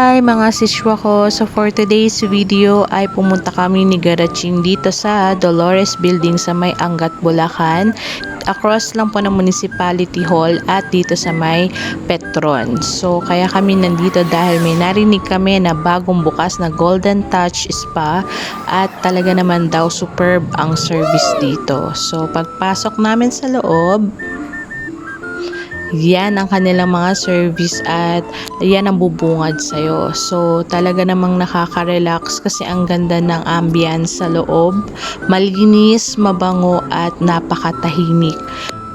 Hi mga siswa ko, so for today's video ay pumunta kami ni Garaching dito sa Dolores Building sa may Angat, Bulacan. Across lang po ng Municipality Hall at dito sa may Petron. So kaya kami nandito dahil may narinig kami na bagong bukas na Golden Touch Spa at talaga naman daw superb ang service dito. So pagpasok namin sa loob, yan ang kanilang mga service at yan ang bubungad sa'yo. So, talaga namang nakaka-relax kasi ang ganda ng ambience sa loob. Malinis, mabango at napakatahimik.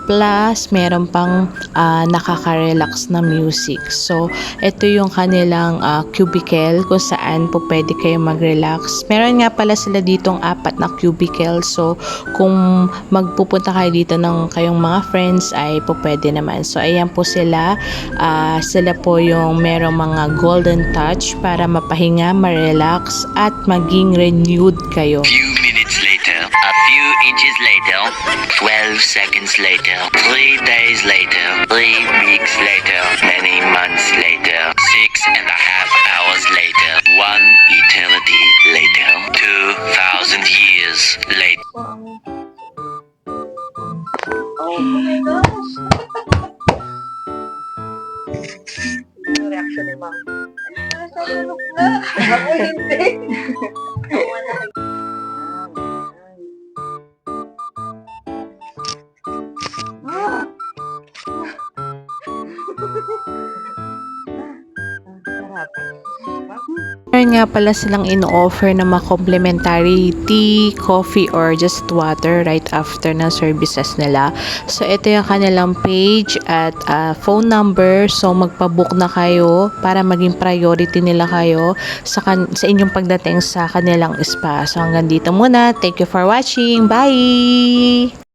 Plus, meron pang ah, nakaka-relax na music. So, ito yung kanilang ah, cubicle kung saan po pwede kayo mag-relax. Meron nga pala sila ditong apat na cubicle. So, kung magpupunta kayo dito ng kayong mga friends ay po pwede naman. So, ayan po sila. Ah, sila po yung merong mga golden touch para mapahinga, ma-relax at maging renewed kayo. Few inches later, 12 seconds later, 3 days later, 3 weeks later, many months later, 6 and a half hours later, 1 eternity later, 2,000 years later. Oh my gosh! Yung reaction ni ma'am. Nasa tulog na. Ako hindi. Meron nga pala silang in-offer na mga complimentary tea, coffee, or just water right after ng services nila. So, ito yung kanilang page at ah, phone number. So, magpabook na kayo para maging priority nila kayo sa, kan- sa inyong pagdating sa kanilang spa. So, hanggang dito muna. Thank you for watching. Bye!